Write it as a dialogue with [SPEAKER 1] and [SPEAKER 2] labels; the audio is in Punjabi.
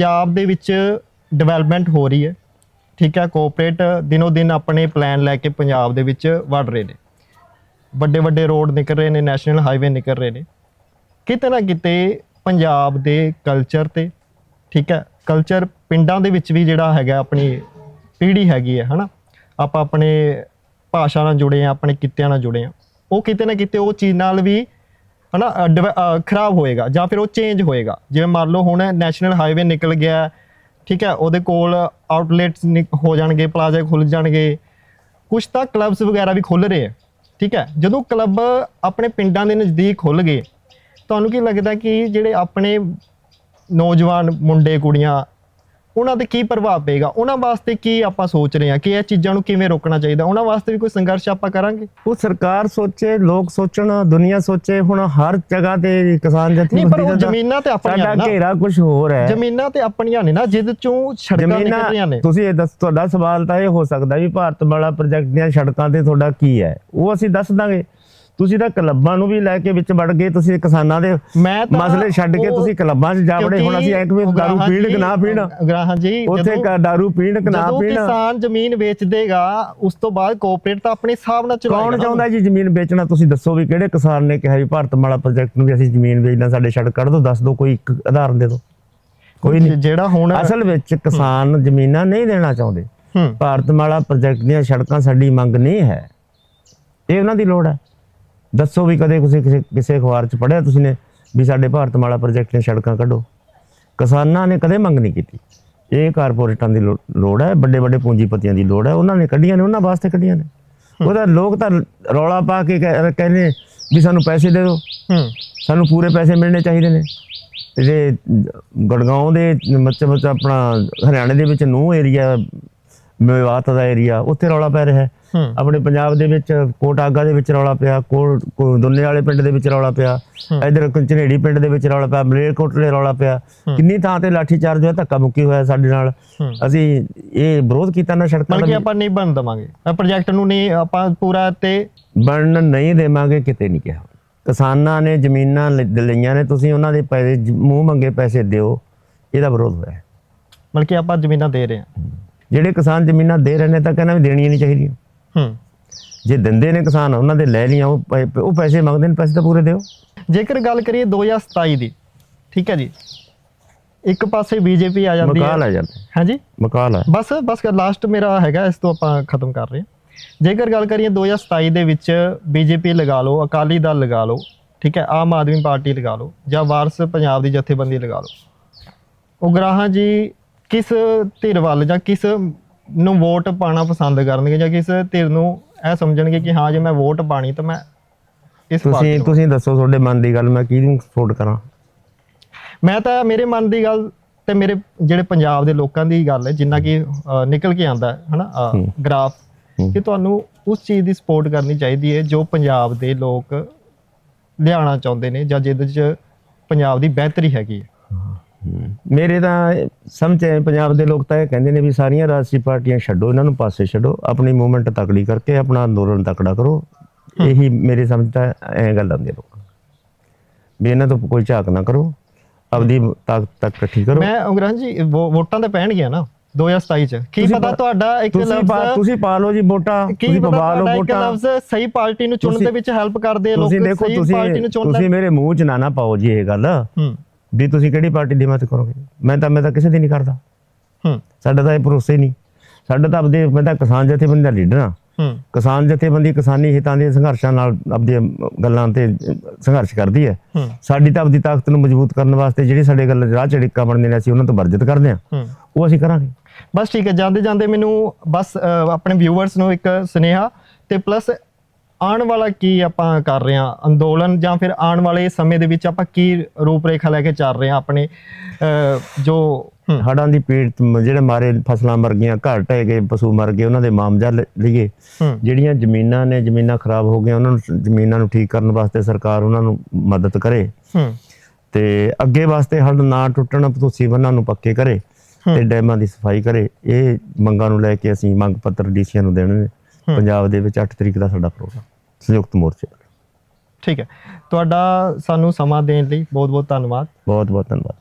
[SPEAKER 1] ਪੰਜਾਬ ਦੇ ਵਿੱਚ ਡਿਵੈਲਪਮੈਂਟ ਹੋ ਰਹੀ ਹੈ, ਠੀਕ ਹੈ ਕੋਆਪਰੇਟ ਦਿਨੋ ਦਿਨ ਆਪਣੇ ਪਲਾਨ ਲੈ ਕੇ ਪੰਜਾਬ ਦੇ ਵਿੱਚ ਵੜ ਰਹੇ ਨੇ। ਵੱਡੇ ਵੱਡੇ ਰੋਡ ਨਿਕਲ ਰਹੇ ਨੇ ਨੈਸ਼ਨਲ ਹਾਈਵੇ ਨਿਕਲ ਰਹੇ ਨੇ। ਕਿਤੇ ਨਾ ਕਿਤੇ ਪੰਜਾਬ ਦੇ ਕਲਚਰ ਤੇ, ਠੀਕ ਹੈ ਕਲਚਰ ਪਿੰਡਾਂ ਦੇ ਵਿੱਚ ਵੀ ਜਿਹੜਾ ਹੈਗਾ ਆਪਣੀ ਪੀੜ੍ਹੀ ਹੈਗੀ ਹੈ, ਹਨਾ। ਆਪਾਂ ਆਪਣੇ ਭਾਸ਼ਾ ਨਾਲ ਜੁੜੇ ਆ ਆਪਣੇ ਕਿੱਤਿਆਂ ਨਾਲ ਜੁੜੇ ਆ ਉਹ ਕਿਤੇ ਨਾ ਕਿਤੇ ਉਹ ਚੀਜ਼ ਨਾਲ ਵੀ ਹਨਾ ਅ, ਡਿਵੈ- ਖਰਾਬ ਹੋਏਗਾ ਜਾਂ ਫਿਰ ਉਹ ਚੇਂਜ ਹੋਏਗਾ। ਜਿਵੇਂ ਮੰਨ ਲਓ ਹੁਣ ਨੈਸ਼ਨਲ ਹਾਈਵੇ ਨਿਕਲ ਗਿਆ ਠੀਕ ਹੈ ਉਹਦੇ ਕੋਲ ਆਊਟਲੈਟਸ ਹੋ ਜਾਣਗੇ ਪਲਾਜ਼ਾ ਖੁੱਲ ਜਾਣਗੇ। ਕੁਝ ਤਾਂ ਕਲੱਬਸ ਵਗੈਰਾ ਵੀ ਖੁੱਲ ਰਹੇ ਆ ਠੀਕ ਹੈ। ਜਦੋਂ ਕਲੱਬ ਆਪਣੇ ਪਿੰਡਾਂ ਦੇ ਨਜ਼ਦੀਕ ਖੁੱਲ ਗਏ ਤੁਹਾਨੂੰ ਕੀ ਲੱਗਦਾ ਕਿ ਜਿਹੜੇ ਆਪਣੇ ਨੌਜਵਾਨ ਮੁੰਡੇ ਕੁੜੀਆਂ ਉਹਨਾਂ ਤੇ ਕੀ ਪ੍ਰਭਾਵ ਪਏਗਾ? ਉਹਨਾਂ ਵਾਸਤੇ ਕੀ ਆਪਾਂ ਸੋਚ ਰਹੇ ਹਾਂ ਕਿ ਇਹ ਚੀਜ਼ਾਂ ਨੂੰ ਕਿਵੇਂ ਰੋਕਣਾ ਚਾਹੀਦਾ? ਉਹਨਾਂ ਵਾਸਤੇ ਵੀ ਕੋਈ ਸੰਘਰਸ਼ ਆਪਾਂ ਕਰਾਂਗੇ?
[SPEAKER 2] ਉਹ ਸਰਕਾਰ ਸੋਚੇ ਲੋਕ ਸੋਚਣ ਦੁਨੀਆ ਸੋਚੇ ਹੁਣ ਹਰ ਜਗ੍ਹਾ ਤੇ ਕਿਸਾਨ
[SPEAKER 1] ਨਹੀਂ ਪਰ ਉਹ
[SPEAKER 2] ਜਥੇਬੰਦੀ
[SPEAKER 1] ਜ਼ਮੀਨਾਂ ਤੇ ਆਪਣੀਆਂ
[SPEAKER 2] ਸਾਡਾ ਘੇਰਾ ਕੁਝ ਹੋਰ ਹੈ।
[SPEAKER 1] ਜ਼ਮੀਨਾਂ ਤੇ ਆਪਣੀਆਂ ਨੇ ਨਾ ਜਿਹਦੇ ਚੋਂ ਸੜਕਾਂ ਨਿਕਲ ਰਹੀਆਂ ਨੇ।
[SPEAKER 2] ਤੁਸੀਂ ਇਹ ਦੱਸ ਤੁਹਾਡਾ ਸਵਾਲ ਤਾਂ ਇਹ ਹੋ ਸਕਦਾ ਵੀ ਭਾਰਤ ਵਾਲਾ ਪ੍ਰੋਜੈਕਟ ਦੀਆਂ ਸੜਕਾਂ ਤੇ ਤੁਹਾਡਾ ਕੀ ਹੈ? ਉਹ ਅਸੀਂ ਦੱਸ ਦਾਂਗੇ। ਤੁਸੀਂ ਤਾਂ ਕਲੱਬਾਂ ਨੂੰ ਵੀ ਲੈ ਕੇ ਵਿੱਚ ਵੜ ਗਏ ਤੁਸੀਂ ਕਿਸਾਨਾਂ ਦੇ
[SPEAKER 1] ਮੈਂ ਤਾਂ
[SPEAKER 2] ਮਸਲੇ ਛੱਡ ਕੇ ਤੁਸੀਂ ਕਲੱਬਾਂ 'ਚ ਜਾ ਵੜੇ। ਹੁਣ ਅਸੀਂ ਐਂ ਕਿ ਦਾਰੂ ਪੀਣ ਕਿ ਨਾ ਪੀਣ?
[SPEAKER 1] ਉਗਰਾਹਾਂ ਜੀ
[SPEAKER 2] ਉੱਥੇ ਦਾਰੂ ਪੀਣ ਕਿ ਨਾ
[SPEAKER 1] ਜਦੋਂ
[SPEAKER 2] ਪੀਣ?
[SPEAKER 1] ਕਿਸਾਨ ਜ਼ਮੀਨ ਵੇਚ ਦੇਗਾ ਉਸ ਤੋਂ ਬਾਅਦ ਕੋਆਪਰੇਟ ਤਾਂ ਆਪਣੇ ਹਿਸਾਬ ਨਾਲ ਚਲਾਏਗਾ
[SPEAKER 2] ਕੌਣ। ਚਾਹੁੰਦਾ ਜੀ ਜ਼ਮੀਨ ਵੇਚਣਾ? ਤੁਸੀਂ ਦੱਸੋ ਵੀ ਕਿਹੜੇ ਕਿਸਾਨ ਨੇ ਕਿਹਾ ਵੀ ਭਾਰਤ ਮਾਲਾ ਪ੍ਰੋਜੈਕਟ ਨੂੰ ਵੀ ਅਸੀਂ ਜ਼ਮੀਨ ਵੇਚਣਾ ਸਾਡੇ ਸੜਕ ਕੱਢ ਦਿਓ ਦੱਸ ਦਿਓ ਕੋਈ ਇੱਕ ਉਦਾਹਰਨ ਦੇ ਦਿਓ। ਕੋਈ ਨਹੀਂ।
[SPEAKER 1] ਜਿਹੜਾ ਹੁਣ
[SPEAKER 2] ਅਸਲ ਵਿੱਚ ਕਿਸਾਨ ਜ਼ਮੀਨਾਂ ਨਹੀਂ ਦੇਣਾ ਚਾਹੁੰਦੇ। ਭਾਰਤ ਮਾਲਾ ਪ੍ਰੋਜੈਕਟ ਦੀਆਂ ਸੜਕਾਂ ਸਾਡੀ ਮੰਗ ਨਹੀਂ ਹੈ। ਇਹ ਉਹਨਾਂ ਦੀ ਲੋੜ ਹੈ। ਦੱਸੋ ਵੀ ਕਦੇ ਕਿਸੇ ਕਿਸੇ ਕਿਸੇ ਅਖਬਾਰ 'ਚ ਪੜਿਆ ਤੁਸੀਂ ਨੇ ਵੀ ਸਾਡੇ ਭਾਰਤ ਮਾਲਾ ਪ੍ਰੋਜੈਕਟ ਦੀਆਂ ਸੜਕਾਂ ਕੱਢੋ? ਕਿਸਾਨਾਂ ਨੇ ਕਦੇ ਮੰਗ ਨਹੀਂ ਕੀਤੀ। ਇਹ ਕਾਰਪੋਰੇਟਾਂ ਦੀ ਲੋੜ ਹੈ ਵੱਡੇ ਵੱਡੇ ਪੂੰਜੀਪਤੀਆਂ ਦੀ ਲੋੜ ਹੈ ਉਹਨਾਂ ਨੇ ਕੱਢੀਆਂ ਨੇ ਉਹਨਾਂ ਵਾਸਤੇ ਕੱਢੀਆਂ ਨੇ। ਉਹਦਾ ਲੋਕ ਤਾਂ ਰੌਲਾ ਪਾ ਕੇ ਕਹਿ- ਕਹਿੰਦੇ ਵੀ ਸਾਨੂੰ ਪੈਸੇ ਦੇ ਦਿਓ।
[SPEAKER 1] ਹੂੰ।
[SPEAKER 2] ਸਾਨੂੰ ਪੂਰੇ ਪੈਸੇ ਮਿਲਣੇ ਚਾਹੀਦੇ ਨੇ। ਤੇ ਜੇ ਗੜਗਾਉਂ ਦੇ ਮਤਲਬ ਮਤਲਬ ਆਪਣਾ ਹਰਿਆਣੇ ਦੇ ਵਿੱਚ ਨੂਹ ਏਰੀਆ ਮੇਵਾਤ ਦਾ ਏਰੀਆ ਉੱਥੇ ਰੌਲਾ ਪੈ ਰਿਹਾ ਹੂੰ। ਆਪਣੇ ਪੰਜਾਬ ਦੇ ਵਿੱਚ ਕੋਟਾਗਾ ਦੇ ਵਿੱਚ ਰੌਲਾ ਪਿਆ ਕੋਟ ਕੋ- ਦੁੰਨੇ ਵਾਲੇ ਪਿੰਡ ਦੇ ਵਿੱਚ ਰੌਲਾ ਪਿਆ ਇਧਰ ਝਨੇੜੀ ਪਿੰਡ ਦੇ ਵਿੱਚ ਰੌਲਾ ਪਿਆ ਮਲੇਰਕੋਟਲੇ ਰੌਲਾ ਪਿਆ। ਕਿੰਨੀ ਥਾਂ ਤੇ ਲਾਠੀ ਚਾਰਜ ਹੋਇਆ ਧੱਕਾ ਮੁੱਕੀ ਹੋਇਆ ਸਾਡੇ ਨਾਲ। ਅਸੀਂ ਇਹ ਵਿਰੋਧ ਕੀਤਾ ਨਾ ਸੜਕਾਂ ਦਾ
[SPEAKER 1] ਕਿ ਆਪਾਂ ਨਹੀਂ ਬਣ ਦਵਾਂਗੇ। ਪ੍ਰੋਜੈਕਟ ਨੂੰ ਨਹੀਂ ਆਪਾਂ ਪੂਰਾ ਤੇ
[SPEAKER 2] ਬਣਨ ਨਹੀਂ ਦੇਵਾਂਗੇ ਕਿਤੇ ਨਹੀਂ ਕਿਹਾ। ਕਿਸਾਨਾਂ ਨੇ ਜ਼ਮੀਨਾਂ ਲਈਆਂ ਨੇ ਤੁਸੀਂ ਉਹਨਾਂ ਦੇ ਪੈਸੇ ਮੂੰਹ ਮੰਗੇ ਪੈਸੇ ਦਿਓ। ਇਹਦਾ ਵਿਰੋਧ ਹੋਇਆ। ਹੈ।
[SPEAKER 1] ਮਤਲਬ ਕਿ ਆਪਾਂ ਜ਼ਮੀਨਾਂ ਦੇ ਰਹੇ ਹਾਂ।
[SPEAKER 2] ਜਿਹੜੇ ਕਿਸਾਨ ਜ਼ਮੀਨਾਂ ਦੇ ਰਹੇ ਨੇ ਤਾਂ ਕਹਿੰਦਾ ਵੀ ਦੇਣੀਆਂ ਨਹੀਂ ਚਾਹੀਦੀਆਂ।
[SPEAKER 1] ਹੂੰ।
[SPEAKER 2] ਜੇ ਦਿੰਦੇ ਨੇ ਕਿਸਾਨ ਉਹਨਾਂ ਦੇ ਲੈ ਲੀਆਂ ਉਹ ਪੈ- ਉਹ ਪੈਸੇ ਮੰਗਦੇ ਨੇ ਪੈਸੇ ਤਾਂ ਪੂਰੇ ਦਿਓ।
[SPEAKER 1] ਜੇਕਰ ਗੱਲ ਕਰੀਏ 2027 ਦੀ ਠੀਕ ਹੈ ਜੀ। ਇੱਕ ਪਾਸੇ ਬੀਜੇਪੀ ਆ ਜਾਂਦੀ
[SPEAKER 2] ਮਕਾਲ
[SPEAKER 1] ਹੈ
[SPEAKER 2] ਆ ਜਾਂਦੇ।
[SPEAKER 1] ਹਾਂਜੀ?
[SPEAKER 2] ਮਕਾਲ ਆ।
[SPEAKER 1] ਬਸ ਬਸ ਲਾਸਟ ਮੇਰਾ ਹੈਗਾ ਇਸ ਤੋਂ ਆਪਾਂ ਖਤਮ ਕਰ ਰਹੇ ਹਾਂ। ਜੇਕਰ ਗੱਲ ਕਰੀਏ 2027 ਦੇ ਵਿੱਚ ਬੀਜੇਪੀ ਲਗਾ ਲਓ ਅਕਾਲੀ ਦਲ ਲਗਾ ਲਓ ਠੀਕ ਹੈ ਆਮ ਆਦਮੀ ਪਾਰਟੀ ਲਗਾ ਲਓ ਜਾਂ ਵਾਰਸ ਪੰਜਾਬ ਦੀ ਜਥੇਬੰਦੀ ਲਗਾ ਲਓ। ਉਗਰਾਹਾਂ ਜੀ ਕਿਸ ਧਿਰ ਵੱਲ ਜਾਂ ਕਿਸ ਨੂੰ ਵੋਟ ਪਾਣਾ ਪਸੰਦ ਕਰਨਗੇ ਜਾਂ ਕਿਸ ਧਿਰ ਨੂੰ ਇਹ ਸਮਝਣਗੇ ਕਿ ਹਾਂ ਜੇ ਮੈਂ ਵੋਟ ਪਾਣੀ ਤਾਂ ਮੈਂ ਇਸ
[SPEAKER 2] ਤੁਸੀਂ ਤੁਸੀਂ ਦੱਸੋ ਤੁਹਾਡੇ ਮਨ ਦੀ ਗੱਲ ਮੈਂ ਕਿਹਨੂੰ ਸਪੋਰਟ ਕਰਾਂ?
[SPEAKER 1] ਮੈਂ ਤਾਂ ਮੇਰੇ ਮਨ ਦੀ ਗੱਲ ਤੇ ਮੇਰੇ ਜਿਹੜੇ ਪੰਜਾਬ ਦੇ ਲੋਕਾਂ ਦੀ ਗੱਲ ਹੈ ਜਿੰਨਾ ਕਿ ਅ, ਨਿਕਲ ਕੇ ਆਂਦਾ ਹੈ ਹਨਾ? ਗ੍ਰਾਫ। ਕਿ ਤੁਹਾਨੂੰ ਉਸ ਚੀਜ਼ ਦੀ ਸਪੋਰਟ ਕਰਨੀ ਚਾਹੀਦੀ ਹੈ ਜੋ ਪੰਜਾਬ ਦੇ ਲੋਕ ਲਿਆਉਣਾ ਚਾਹੁੰਦੇ ਨੇ ਜਾਂ ਜਿਹਦੇ 'ਚ ਪੰਜਾਬ ਦੀ ਬਿਹਤਰੀ ਹੈਗੀ ਹੈ।
[SPEAKER 2] ਮੇਰੇ ਤਾਂ ਸਮਝ ਆਏ ਪੰਜਾਬ ਦੇ ਲੋਕ ਤਾਂ ਇਹ ਕਹਿੰਦੇ ਨੇ ਵੀ ਸਾਰੀਆਂ ਰਾਜਸੀ ਪਾਰਟੀਆਂ ਛੱਡੋ ਇਹਨਾਂ ਨੂੰ ਪਾਸੇ ਛੱਡੋ ਆਪਣੀ ਮੂਵਮੈਂਟ ਤਕੜੀ ਕਰਕੇ ਆਪਣਾ ਅੰਦੋਲਨ ਤਕੜਾ ਕਰੋ। ਇਹੀ ਮੇਰੇ ਸਮਝ ਤਾਂ ਐ ਗੱਲ ਆਉਂਦੀ ਲੋਕਾਂ। ਵੀ ਇਹਨਾਂ ਤੋਂ ਕੋਈ ਝਾਕ ਨਾ ਕਰੋ ਆਪਦੀ ਤਾਕਤ ਤੱਕ ਇਕੱਠੀ ਕਰੋ।
[SPEAKER 1] ਮੈਂ ਉਗਰਾਂ ਜੀ ਵੋਟਾਂ ਤਾਂ ਪੈਣਗੀਆਂ ਨਾ 2027 ਚ। ਕੀ ਪਤਾ ਤੁਹਾਡਾ ਇੱਕ ਲਫ਼ਜ਼
[SPEAKER 2] ਤੁਸੀਂ ਪਾ ਲਓ ਜੀ ਵੋਟਾਂ
[SPEAKER 1] ਕੀ
[SPEAKER 2] ਤੁਸੀਂ ਪਵਾ ਲਓ
[SPEAKER 1] ਇੱਕ ਲਫ਼ਜ਼ ਸਹੀ ਪਾਰਟੀ ਨੂੰ ਚੁਣਨ ਦੇ ਵਿੱਚ ਹੈਲਪ ਕਰਦੇ ਲੋਕ ਸਹੀ ਪਾਰਟੀ ਨੂੰ ਚੁਣ
[SPEAKER 2] ਤੁਸੀਂ ਮੇਰੇ ਮੂੰਹ 'ਚ ਨਾ ਨਾ ਪਾਓ ਜੀ ਇਹ ਗੱਲ।
[SPEAKER 1] ਹੂੰ।
[SPEAKER 2] ਵੀ ਤੁਸੀਂ ਕਿਹੜੀ ਪਾਰਟੀ ਦੀ ਮਤ ਕਰੋਗੇ? ਮੈਂ ਤਾਂ ਮੈਂ ਤਾਂ ਕਿਸੇ ਦੀ ਨਹੀਂ ਕਰਦਾ।
[SPEAKER 1] ਹੂੰ।
[SPEAKER 2] ਸਾਡਾ ਤਾਂ ਇਹ ਭਰੋਸਾ ਹੀ ਨਹੀਂ। ਸਾਡਾ ਤਾਂ ਆਪਦੇ ਮੈਂ ਤਾਂ ਕਿਸਾਨ ਜਥੇਬੰਦੀ ਦਾ ਲੀਡਰ ਹਾਂ।
[SPEAKER 1] ਹੂੰ।
[SPEAKER 2] ਕਿਸਾਨ ਜਥੇਬੰਦੀ ਕਿਸਾਨੀ ਹਿੱਤਾਂ ਦੇ ਸੰਘਰਸ਼ਾਂ ਨਾਲ ਆਪਦੀਆਂ ਗੱਲਾਂ ਤੇ ਸੰਘਰਸ਼ ਕਰਦੀ ਹੈ। ਸਾਡੀ ਤਾਂ ਆਪਦੀ ਤਾਕਤ ਨੂੰ ਮਜ਼ਬੂਤ ਕਰਨ ਵਾਸਤੇ ਜਿਹੜੀ ਸਾਡੇ ਗੱਲ ਰਾਹ ਚੜਿੱਕਾ ਬਣਦੇ ਨੇ ਅਸੀਂ ਉਹਨਾਂ ਤੋਂ ਵਰਜਿਤ ਕਰਦੇ ਹਾਂ। ਉਹ ਅਸੀਂ ਕਰਾਂਗੇ।
[SPEAKER 1] ਬਸ ਠੀਕ ਹੈ ਜਾਂਦੇ ਜਾਂਦੇ ਮੈਨੂੰ ਬਸ ਆਪਣੇ ਵਿਊਅਰਸ ਨੂੰ ਇੱਕ ਸੁਨੇਹਾ ਤੇ ਪਲੱਸ ਆਉਣ ਵਾਲਾ ਕੀ ਆਪਾਂ ਕਰ ਰਹੇ ਹਾਂ? ਅੰਦੋਲਨ ਜਾਂ ਫਿਰ ਆਉਣ ਵਾਲੇ ਸਮੇਂ ਦੇ ਵਿੱਚ ਆਪਾਂ ਕੀ ਰੂਪਰੇਖਾ ਲੈ ਕੇ ਚੱਲ ਰਹੇ ਹਾਂ ਆਪਣੇ ਜੋ
[SPEAKER 2] ਹੜਾਂ ਦੀ ਪੀੜਤ ਜਿਹੜੇ ਮਾਰੇ ਫਸਲਾਂ ਮਰ ਗਈਆਂ ਘਰ ਢਹਿ ਗਏ ਪਸ਼ੂ ਮਰ ਗਏ ਉਹਨਾਂ ਦੇ ਮਾਮਜਾ ਲਈਏ। ਜਿਹੜੀਆਂ ਜ਼ਮੀਨਾਂ ਨੇ ਜ਼ਮੀਨਾਂ ਖਰਾਬ ਹੋ ਗਈਆਂ ਉਹਨਾਂ ਨੂੰ ਜ਼ਮੀਨਾਂ ਨੂੰ ਠੀਕ ਕਰਨ ਵਾਸਤੇ ਸਰਕਾਰ ਉਹਨਾਂ ਨੂੰ ਮਦਦ ਕਰੇ। ਤੇ ਅੱਗੇ ਵਾਸਤੇ ਹੜ ਨਾ ਟੁੱਟਣ ਤੁਸੀਂ ਬੰਨਾਂ ਨੂੰ ਪੱਕੇ ਕਰੇ ਤੇ ਡੈਮਾਂ ਦੀ ਸਫ਼ਾਈ ਕਰੇ। ਇਹ ਮੰਗਾਂ ਨੂੰ ਲੈ ਕੇ ਅਸੀਂ ਮੰਗ ਪੱਤਰ ਡੀਸੀਆਂ ਨੂੰ ਦੇਣੇ ਨੇ। ਪੰਜਾਬ ਦੇ ਵਿੱਚ 8 ਤਰੀਕ ਦਾ ਸਾਡਾ ਪ੍ਰੋਗਰਾਮ। ਸੰਯੁਕਤ ਮੋਰਚੇ।
[SPEAKER 1] ਠੀਕ ਹੈ। ਤੁਹਾਡਾ ਸਾਨੂੰ ਸਮਾਂ ਦੇਣ ਲਈ ਬਹੁਤ ਬਹੁਤ ਧੰਨਵਾਦ।
[SPEAKER 2] ਬਹੁਤ ਬਹੁਤ ਧੰਨਵਾਦ।